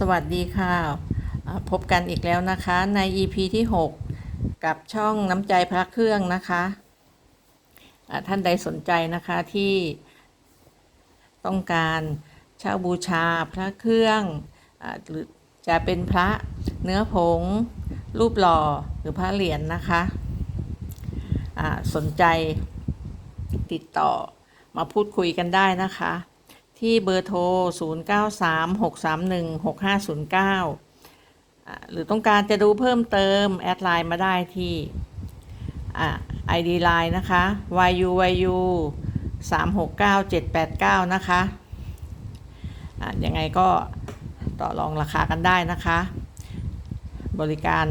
สวัสดีค่ะ พบกันอีกแล้วนะคะใน EP ที่ 6 กับช่องน้ำใจพระเครื่องนะคะท่านใดสนใจนะคะที่ต้องการเช่าบูชาพระเครื่องหรือจะเป็นพระเนื้อผง รูปหล่อหรือพระเหรียญนะคะอ่าสนใจติดต่อมาพูดคุยกันได้นะคะ ที่เบอร์โทร 0936316509 หรือต้องการจะดูเพิ่มเติม แอดไลน์มาได้ที่อ่า ID Line นะคะ yuyu 369789 นะคะยังไงก็ต่อรองราคากันได้นะคะ บริการ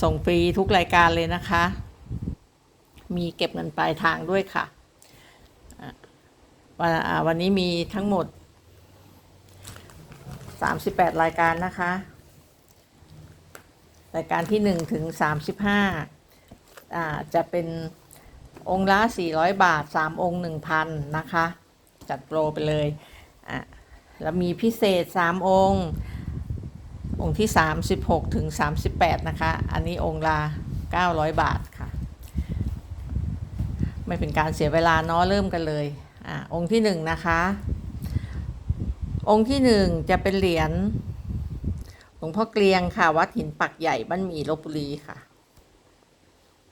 ส่งฟรีทุกรายการเลยนะคะ มีเก็บเงินปลายทางด้วยค่ะ วันวันนี้มีทั้งหมด 38 รายการนะคะ รายการที่ 1 ถึง 35อ่าจะเป็นองค์ละ 400 บาท 3 องค์ 1,000 นะคะ จัดโปรไปเลยอะแล้วมีพิเศษ 3 องค์ องค์ที่ 36 ถึง 38 นะคะ อันนี้องค์ละ900 บาทค่ะ ไม่เป็นการเสียเวลาเนาะเริ่มกันเลย อองค์ที่หนึ่งนะคะ องค์ที่หนึ่งจะเป็นเหรียญหลวงพ่อเกลียงค่ะ วัดหินปักใหญ่บ้านหมี่ลบบุรีค่ะ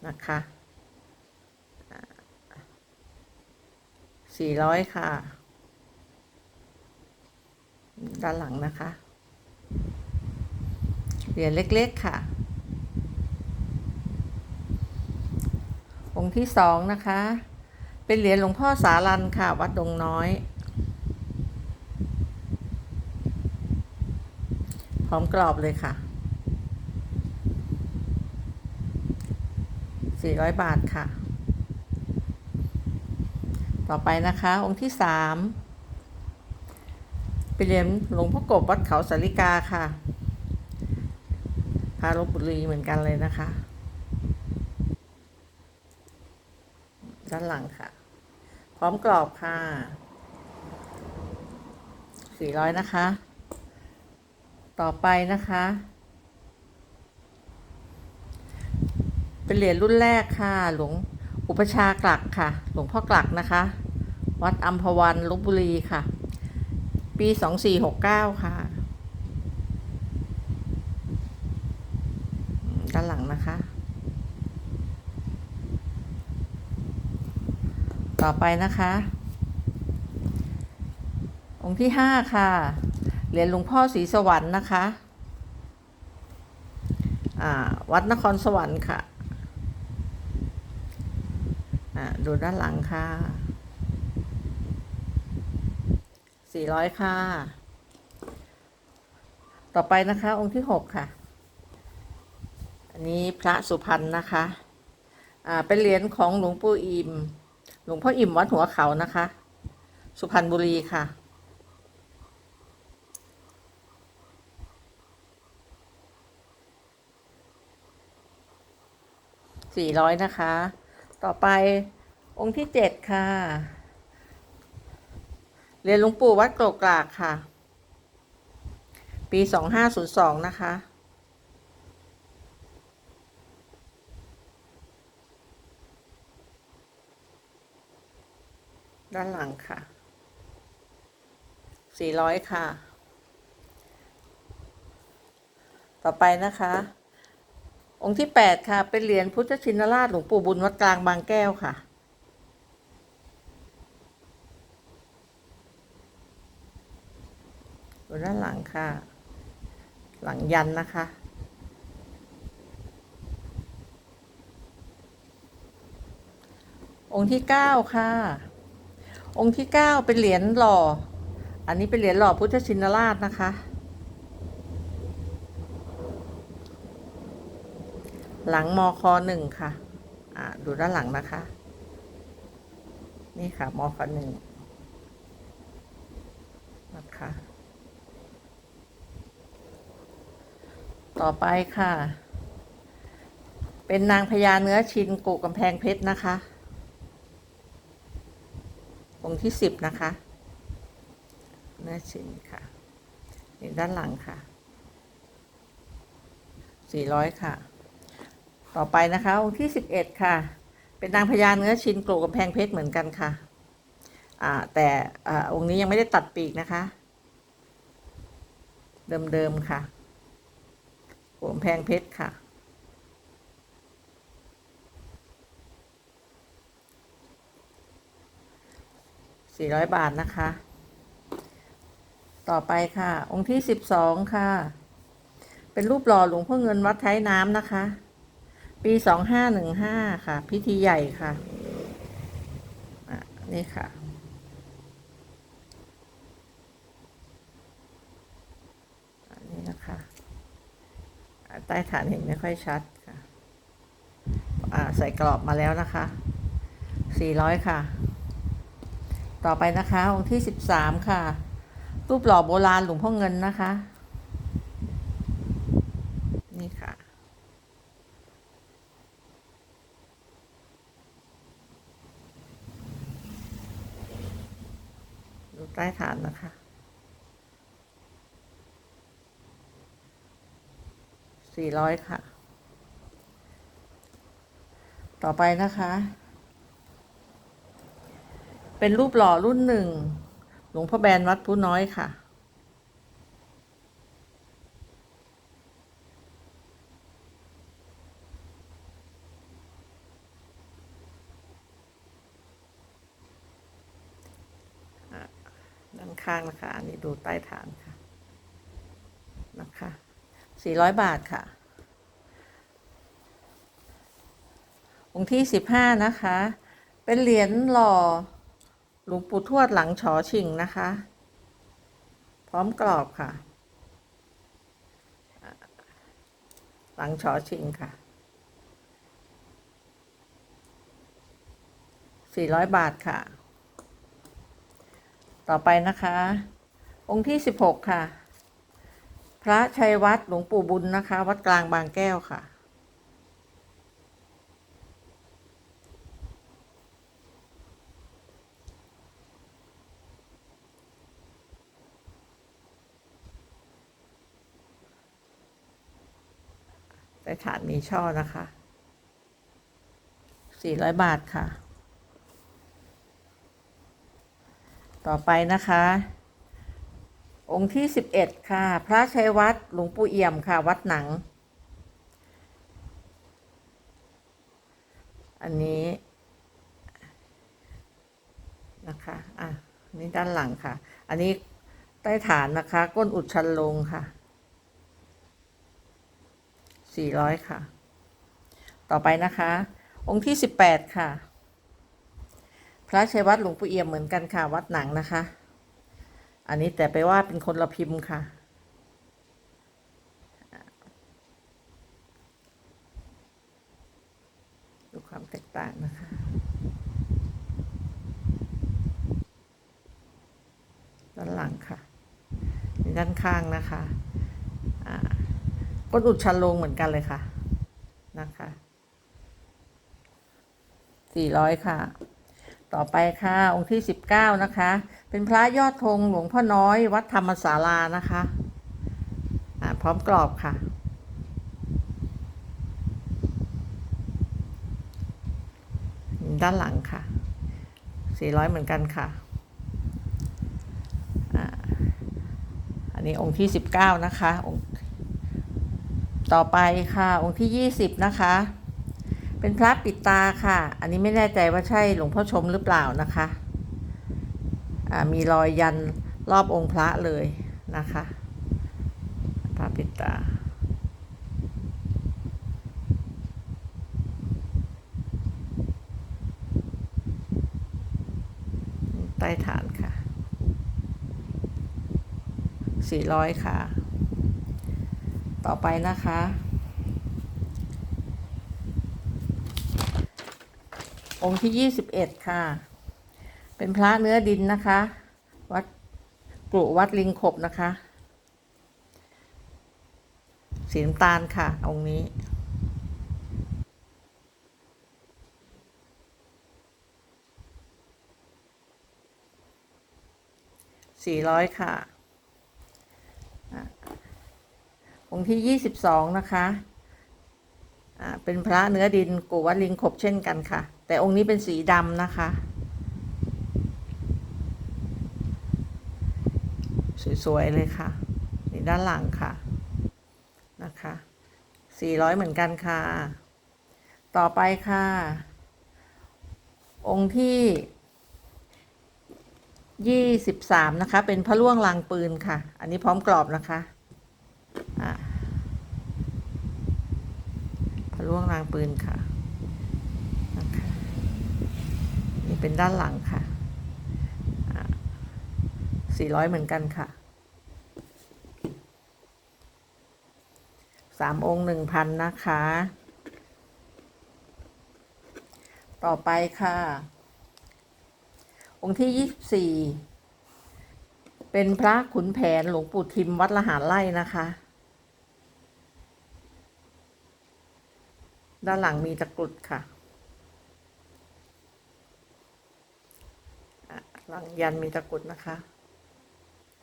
นะคะสี่ร้อยค่ะ ด้านหลังนะคะ เหรียญเล็กๆค่ะ องค์ที่สองนะคะ เป็นเหรียญหลวงพ่อสารันค่ะ วัดดงน้อย พร้อมกรอบเลยค่ะ 400 บาทค่ะ ต่อไปนะคะ องค์ที่สามเป็นเหรียญหลวงพ่อกบวัดเขาสาริกาค่ะพาลบบุรีเหมือนกันเลยนะคะ ด้านหลังค่ะ ร้อมกรอบค่ะ400นะคะ ต่อไปนะคะ เป็นเหรียญรุ่นแรกค่ะ หลวงอุปชากลักค่ะ หลวงพ่อกลักนะคะ วัดอัมพวันลบบุรีค่ะ ปี2469ค่ะด้านหลังนะคะ ต่อไปนะคะ องค์ที่ห้าค่ะ เหรียญหลวงพ่อศรีสวรรค์นะคะวัดนครสวรรค์ค่ะดูด้านหลังค่ะสี่ร้อยค่ะ ต่อไปนะคะ องค์ที่หกค่ะ อันนี้พระสุพรรณนะคะ อ่า เป็นเหรียญของหลวงปู่อิม หลวงพ่ออิ่มวัดหัวเขานะคะ สุพรรณบุรีค่ะ สี่ร้อยนะคะ ต่อไปองค์ที่เจ็ดค่ะ เรียนหลวงปู่วัดโกรกกรากค่ะ ปีสองห้าศูนย์สองนะคะ ด้านหลังค่ะ สี่ร้อยค่ะ ต่อไปนะคะ องค์ที่แปดค่ะ เป็นเหรียญพุทธชินราชหลวงปู่บุญวัดกลางบางแก้วค่ะดูด้านหลังค่ะ หลังยันนะคะองค์ที่เก้าค่ะ องค์ที่เก้าเป็นเหรียญหล่อ อันนี้เป็นเหรียญหล่อพุทธชินราชนะคะ หลังมอคหนึ่งค่ะ อ่าดูด้านหลังนะคะ นี่ค่ะมอคหนึ่งนะคะ ต่อไปค่ะ เป็นนางพญาเนื้อชินกุกำแพงเพชรนะคะ องค์ที่สิบนะคะเนื้อชินค่ะนี่ด้านหลังค่ะสี่ร้อยค่ะ ต่อไปนะคะองค์ที่สิบเอ็ดค่ะ เป็นนางพญาเนื้อชินกลูกกำแพงเพชรเหมือนกันค่ะอ่าแต่อ่าองค์นี้ยังไม่ได้ตัดปีกนะคะ เดิมๆค่ะกลูกกำแพงเพชรค่ะ สี่ร้อยบาทนะคะ ต่อไปค่ะ องค์ที่สิบสองค่ะ เป็นรูปหล่อหลวงพ่อเงินวัดไท้น้ำนะคะ ปีสองห้าหนึ่งห้าค่ะ พิธีใหญ่ค่ะอะนี่ค่ะอันนี้นะคะอะใต้ฐานเห็นไม่ค่อยชัดค่ะอ่าใส่กรอบมาแล้วนะคะสี่ร้อยค่ะ ต่อไปนะคะ องค์ที่สิบสามค่ะ รูปหล่อโบราณหลวงพ่อเงินนะคะ นี่ค่ะ ดูใต้ฐานนะคะสี่ร้อยค่ะ ต่อไปนะคะ เป็นรูปหล่อรุ่นหนึ่ง หลวงพ่อแบนวัดผู้น้อยค่ะ ด้านข้างนะคะ อันนี้ดูใต้ฐานค่ะ นะคะสี่ร้อยบาทค่ะองค์ที่สิบห้านะคะ เป็นเหรียญหล่อ หลวงปู่ทวดหลังฉอชิงนะคะ พร้อมกรอบค่ะ หลังฉอชิงค่ะสี่ร้อยบาทค่ะ ต่อไปนะคะ องค์ที่สิบหกค่ะ พระชัยวัดหลวงปู่บุญนะคะ วัดกลางบางแก้วค่ะ แต่ฐานมีช่อนะคะสี่ร้อยบาทค่ะ ต่อไปนะคะ องค์ที่สิบเอ็ดค่ะ พระชัยวัดหลวงปู่เอี่ยมค่ะ วัดหนัง อันนี้นะคะ อะ นี่ด้านหลังค่ะ อันนี้ใต้ฐานนะคะ ก้นอุดชันลงค่ะ สี่ร้อยค่ะ ต่อไปนะคะ องค์ที่สิบแปดค่ะ พระชัยวัดหลวงปู่เอี่ยมเหมือนกันค่ะ วัดหนังนะคะ อันนี้แต่ไปว่าเป็นคนละพิมพ์ค่ะ ดูความแตกต่างนะคะด้านหลังค่ะ ด้านข้างนะคะ อ่า ก้นอุดชันลงเหมือนกันเลยค่ะนะคะสี่ร้อยค่ะ ต่อไปค่ะ องค์ที่สิบเก้านะคะ เป็นพระยอดธงหลวงพ่อน้อยวัดธรรมศาลานะคะอ่าพร้อมกรอบค่ะด้านหลังค่ะสี่ร้อยเหมือนกันค่ะ อันนี้องค์ที่สิบเก้านะคะองค์ ต่อไปค่ะ องค์ที่ยี่สิบนะคะ เป็นพระปิดตาค่ะ อันนี้ไม่แน่ใจว่าใช่หลวงพ่อชมหรือเปล่านะคะอ่ามีรอยยันรอบองค์พระเลยนะคะ พระปิดตาใต้ฐานค่ะสี่ร้อยค่ะ ต่อไปนะคะ องค์ที่ยี่สิบเอ็ดค่ะ เป็นพระเนื้อดินนะคะ วัดกรุวัดลิงขบนะคะสีน้ำตาลค่ะ องค์นี้สี่ร้อยค่ะอ่า องค์ที่ยี่สิบสองนะคะเป็นพระเนื้อดินกูวัดลิงขบเช่นกันค่ะ แต่องค์นี้เป็นสีดำนะคะ สวยๆเลยค่ะนี่ด้านหลังค่ะนะคะสี่ร้อยเหมือนกันค่ะ ต่อไปค่ะ องค์ที่ยี่สิบสามนะคะ เป็นพระล่วงลางปืนค่ะ อันนี้พร้อมกรอบนะคะอ่าพระ ล่วงลางปืนค่ะนะคะนี่เป็นด้านหลังค่ะสี่ร้อยเหมือนกันค่ะสามองค์หนึ่งพันนะคะ ต่อไปค่ะ องค์ที่ยี่สี่เป็นพระขุนแผนหลวงปู่ทิมวัดละหารไร่นะคะ ด้านหลังมีตะกรุดค่ะ หลังยันมีตะกรุดนะคะ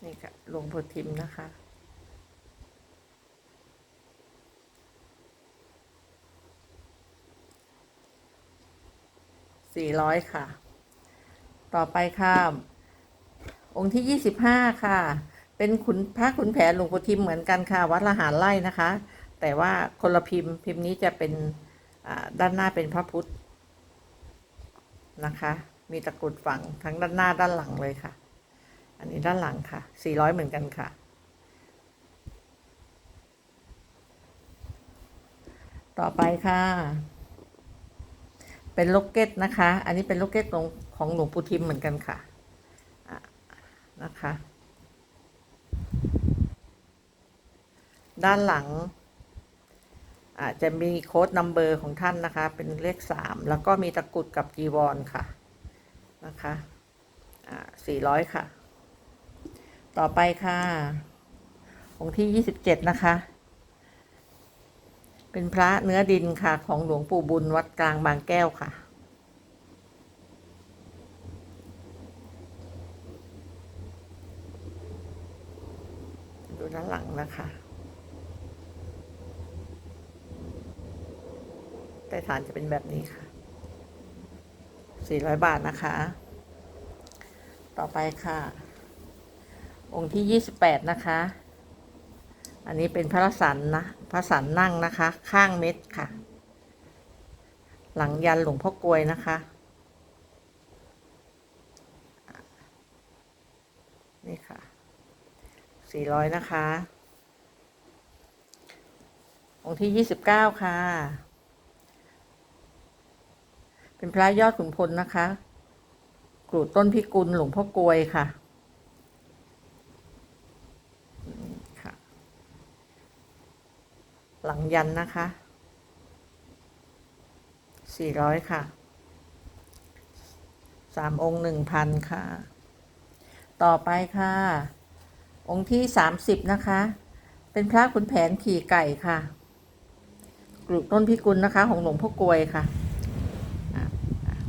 นี่ค่ะหลวงปู่ทิมนะคะสี่ร้อยค่ะ ต่อไปค่ะ องค์ที่ยี่สิบห้าค่ะ เป็นขุนพระขุนแผนหลวงปู่ทิมเหมือนกันค่ะ วัดละหารไร่นะคะ แต่ว่าคนละพิมพ์พิมพ์นี้จะเป็น ด้านหน้าเป็นพระพุทธนะคะ มีตะกรุดฝังทั้งด้านหน้าด้านหลังเลยค่ะ อันนี้ด้านหลังค่ะสี่ร้อยเหมือนกันค่ะ ต่อไปค่ะ เป็นล็อกเก็ตนะคะ อันนี้เป็นล็อกเก็ตของของหลวงปู่ทิมเหมือนกันค่ะอะนะคะ ด้านหลัง อาจจะมีโค้ดนัมเบอร์ของท่านนะคะ เป็นเลขสามแล้วก็มีตะกรุดกับจีวรค่ะนะคะอ่าสี่ร้อยค่ะ ต่อไปค่ะองค์ที่ยี่สิบเจ็ดนะคะ เป็นพระเนื้อดินค่ะ ของหลวงปู่บุญวัดกลางบางแก้วค่ะดูด้านหลังนะคะ ใต้ฐานจะเป็นแบบนี้ค่ะ 400 บาทนะคะ ต่อไปค่ะ องค์ที่ 28 นะคะ อันนี้เป็นพระสันนะพระสันนั่งนะคะ ข้างเม็ดค่ะ หลังยันหลวงพ่อกลวยนะคะนี่ค่ะสี่ร้อยนะคะ องค์ที่ยี่สิบเก้าค่ะ เป็นพระยอดขุนพลนะคะกรูดต้นพิกุลหลวงพ่อกลวยค่ะค่ะ หลังยันนะคะสี่ร้อยค่ะสามองค์หนึ่งพันค่ะ ต่อไปค่ะ องค์ที่สามสิบนะคะ เป็นพระขุนแผนขี่ไก่ค่ะกรุต้นพิกุลนะคะ ของหลวงพ่อกลวยค่ะ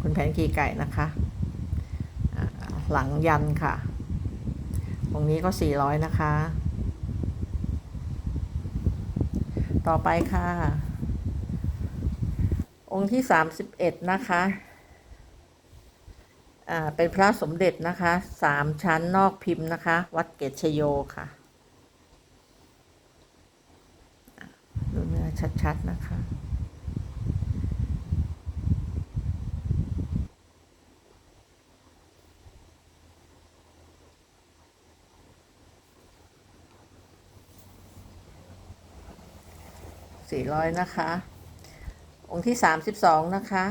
อะขุนแผนขี่ไก่นะคะ หลังยันค่ะองนี้ก็สี่ร้อยนะคะ ต่อไปค่ะ องค์ที่สามสิบเอ็ดนะคะอ่าเป็นพระสมเด็จนะคะสามชั้นนอกพิมพ์นะคะ วัดเกตชโยค่ะ ดูเนื้อชัด ๆ นะคะ สี่ร้อยนะคะ องค์ที่สามสิบสองนะคะ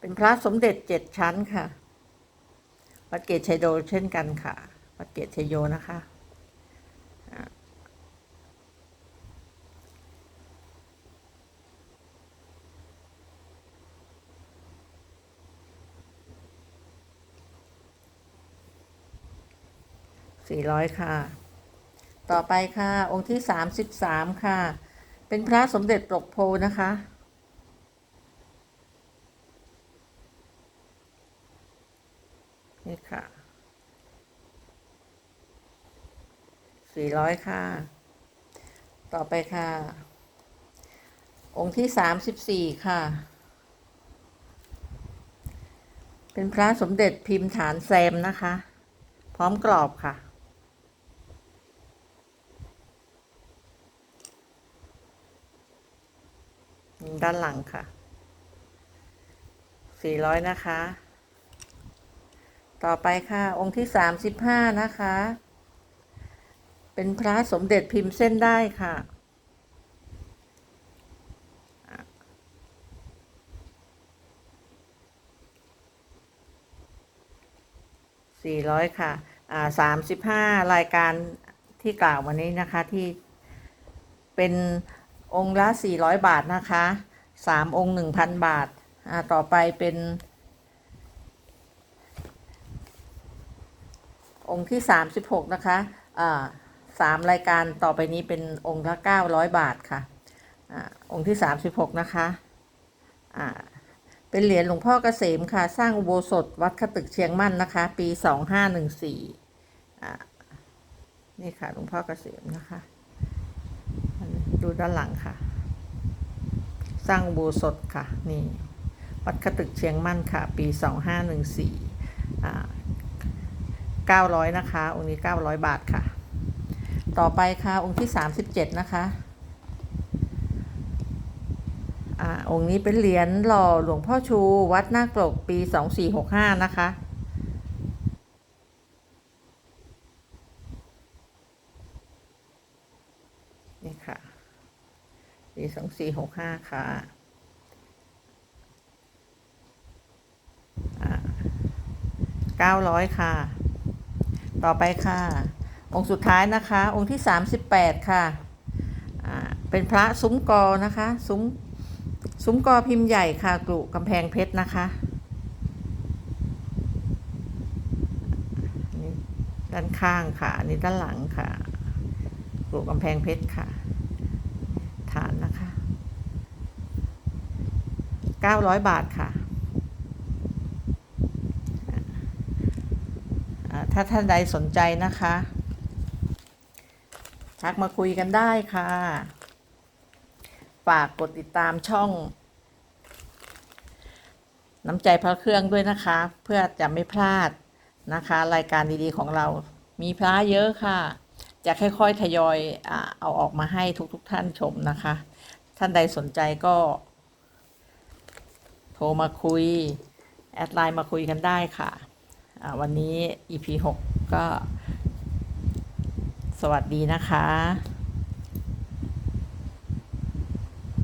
เป็นพระสมเด็จเจ็ดชั้นค่ะ วัดเกตชัยโยเช่นกันค่ะ วัดเกตชัยโยนะคะสี่ร้อยค่ะ ต่อไปค่ะ องค์ที่สามสิบสามค่ะ เป็นพระสมเด็จปลกโพนะคะ นี่ค่ะสี่ร้อยค่ะ ต่อไปค่ะ องค์ที่สามสิบสี่ค่ะ เป็นพระสมเด็จพิมพ์ฐานแซมนะคะ พร้อมกรอบค่ะ ด้านหลังค่ะ สี่ร้อยนะคะ ต่อไปค่ะ องค์ที่สามสิบห้านะคะ เป็นพระสมเด็จพิมพ์เส้นได้ค่ะสี่ร้อยค่ะ อ่าสามสิบห้ารายการที่กล่าววันนี้นะคะที่เป็น องค์ละสี่ร้อยบาทนะคะสามองค์หนึ่งพันบาท อ่า ต่อไปเป็น องค์ที่สามสิบหกนะคะ อ่าสามรายการต่อไปนี้เป็นองค์ละเก้าร้อยบาทค่ะ อ่า องค์ที่สามสิบหกนะคะ อ่า เป็นเหรียญหลวงพ่อเกษมค่ะ สร้างอุโบสถวัดขตึกเชียงมั่นนะคะ ปีสองห้าหนึ่งสี่อ่า นี่ค่ะหลวงพ่อเกษมนะคะ ด้านหลังค่ะ สร้างอุโบสถค่ะ นี่ วัดขตึกเชียงมั่นค่ะ ปีสองห้าหนึ่งสี่อ่าเก้าร้อยนะคะ องค์นี้เก้าร้อยบาทค่ะ ต่อไปค่ะ องค์ที่สามสิบเจ็ดนะคะอ่าองค์นี้เป็นเหรียญหล่อหลวงพ่อชู วัดนาคปลกปีสองสี่หกห้านะคะ นี่ค่ะ ปีสองสี่หกห้าค่ะเก้าร้อยค่ะ ต่อไปค่ะ องค์สุดท้ายนะคะ องค์ที่สามสิบแปดค่ะเป็นพระซุ้มกอนะคะ ซุ้มซุ้มกอพิมพ์ใหญ่ค่ะกรุกำแพงเพชรนะคะด้านข้างค่ะอันนี้ด้านหลังค่ะกรุกำแพงเพชรค่ะ ฐานนะคะเก้าร้อยบาทค่ะ ถ้าท่านใดสนใจนะคะ ทักมาคุยกันได้ค่ะ ฝากกดติดตามช่อง น้ำใจพระเครื่องด้วยนะคะ เพื่อจะไม่พลาดนะคะ รายการดีๆของเรามีพระเยอะค่ะ จะค่อยๆทยอยอเอาออกมาให้ทุกๆทท่านชมนะคะ ท่านใดสนใจก็ โทรมาคุย แอดไลน์มาคุยกันได้ค่ะ วันนี้ EP 6 ก็ สวัสดีนะคะ